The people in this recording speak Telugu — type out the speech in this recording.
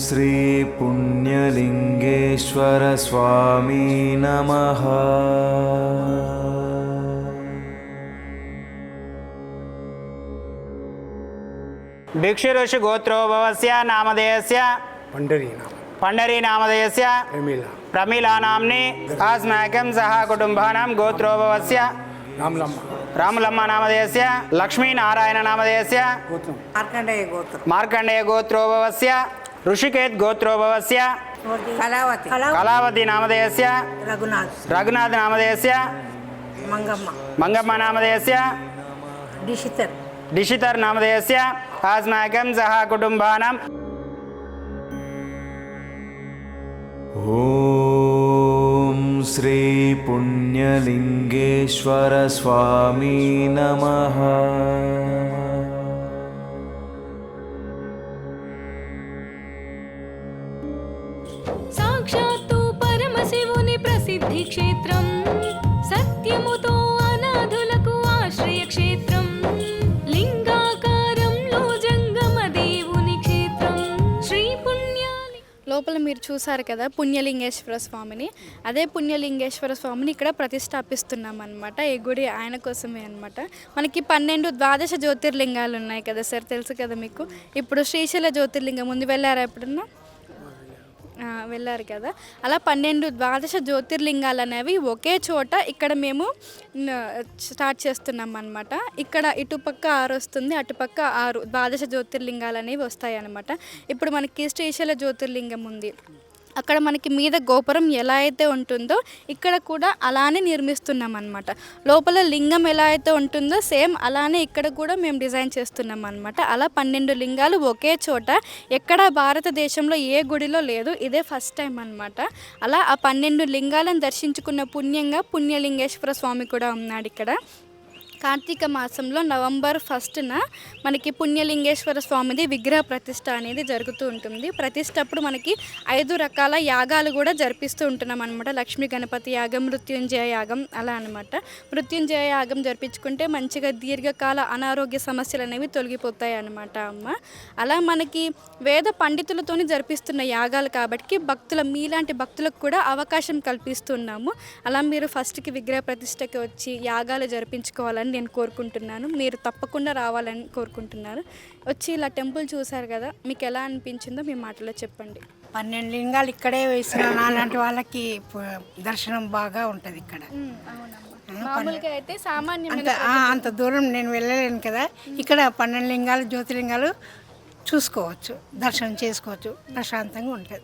श्रीपुण्यलिङ्गेश्वरस्वामी नमः భిక్షురుషి గోత్రోభవస్య నామధేయస్య పండరీనామ పండరీనామధేయస్య ప్రమీల ప్రమీలానాంని ఆస్మాకం సహ కుటుంబానాం గోత్రోభవస్య రామలమ్మ రాములమ్మ నామధేయస్య లక్ష్మీనారాయణ నామధేయస్య గోత్రం మార్కండేయ గోత్రం మార్కండేయ గోత్రోభవస్య ఋషికేత్ గోత్రోభవస్య కళావతి కళావతి నామధేయస్య రఘునాథ్ రఘునాథ్ నామధేయస్య మంగమ్మ మంగమ్మ నామధేయస్య డిషితర్ డిషితర్ నామధేయస్య ఆస్మాకం సహ కుటుంబానాం ॐ श्रीपुण्यलिङ्गेश्वरस्वामी नमः క్షేత్రం. సత్యముతో అనాథులకు ఆశ్రయ క్షేత్రం లింగాకారంలో జంగమ దేవుని క్షేత్రం. శ్రీ పుణ్యాలి లోపల మీరు చూసారు కదా పుణ్యలింగేశ్వర స్వామిని. అదే పుణ్యలింగేశ్వర స్వామిని ఇక్కడ ప్రతిష్టాపిస్తున్నాం అనమాట ఈ గుడి ఆయన కోసమే అనమాట మనకి పన్నెండు ద్వాదశ జ్యోతిర్లింగాలు ఉన్నాయి కదా సార్ తెలుసు కదా మీకు? ఇప్పుడు శ్రీశైల జ్యోతిర్లింగం ముందు వెళ్ళారా ఎప్పుడన్నా? వెళ్ళారు కదా. అలా పన్నెండు ద్వాదశ జ్యోతిర్లింగాలు అనేవి ఒకే చోట ఇక్కడ మేము స్టార్ట్ చేస్తున్నాం అనమాట ఇక్కడ ఇటుపక్క ఆరు వస్తుంది అటుపక్క ఆరు ద్వాదశ జ్యోతిర్లింగాలు అనేవి వస్తాయి అనమాట ఇప్పుడు మనకి శ్రీశైల జ్యోతిర్లింగం ఉంది. అక్కడ మనకి మీద గోపురం ఎలా అయితే ఉంటుందో ఇక్కడ కూడా అలానే నిర్మిస్తున్నాం అనమాట లోపల లింగం ఎలా అయితే ఉంటుందో సేమ్ అలానే ఇక్కడ కూడా మేము డిజైన్ చేస్తున్నాం అనమాట అలా పన్నెండు లింగాలు ఒకే చోట ఎక్కడ భారతదేశంలో ఏ గుడిలో లేదు ఇదే ఫస్ట్ టైం అనమాట అలా ఆ పన్నెండు లింగాలను దర్శించుకున్న పుణ్యంగా పుణ్యలింగేశ్వర స్వామి కూడా ఉన్నాడు ఇక్కడ. కార్తీక మాసంలో నవంబర్ ఫస్ట్న మనకి పుణ్యలింగేశ్వర స్వామిది విగ్రహ ప్రతిష్ట అనేది జరుగుతూ ఉంటుంది. ప్రతిష్ట అప్పుడు మనకి ఐదు రకాల యాగాలు కూడా జరిపిస్తూ ఉంటున్నాం అనమాట లక్ష్మీ గణపతి యాగం మృత్యుంజయ యాగం అలా అనమాట మృత్యుంజయ యాగం జరిపించుకుంటే మంచిగా దీర్ఘకాల అనారోగ్య సమస్యలు అనేవి తొలగిపోతాయి అనమాట అమ్మ. అలా మనకి వేద పండితులతోని జరిపిస్తున్న యాగాలు కాబట్టి భక్తుల మీలాంటి భక్తులకు కూడా అవకాశం కల్పిస్తున్నాము. అలా మీరు ఫస్ట్కి విగ్రహ ప్రతిష్టకి వచ్చి యాగాలు జరిపించుకోవాలని నేను కోరుకుంటున్నాను. మీరు తప్పకుండా రావాలని కోరుకుంటున్నాను వచ్చి ఇలా టెంపుల్ చూసారు కదా మీకు ఎలా అనిపించిందో మీ మాటలో చెప్పండి. పన్నెండు లింగాలు ఇక్కడే వేసిన అలాంటి వాళ్ళకి దర్శనం బాగా ఉంటుంది ఇక్కడ. మామూలుగా అయితే సామాన్యమైన అంత ఆ, అంత దూరం నేను వెళ్ళలేను కదా. ఇక్కడ పన్నెండు లింగాలు జ్యోతిలింగాలు చూసుకోవచ్చు దర్శనం చేసుకోవచ్చు ప్రశాంతంగా ఉంటుంది.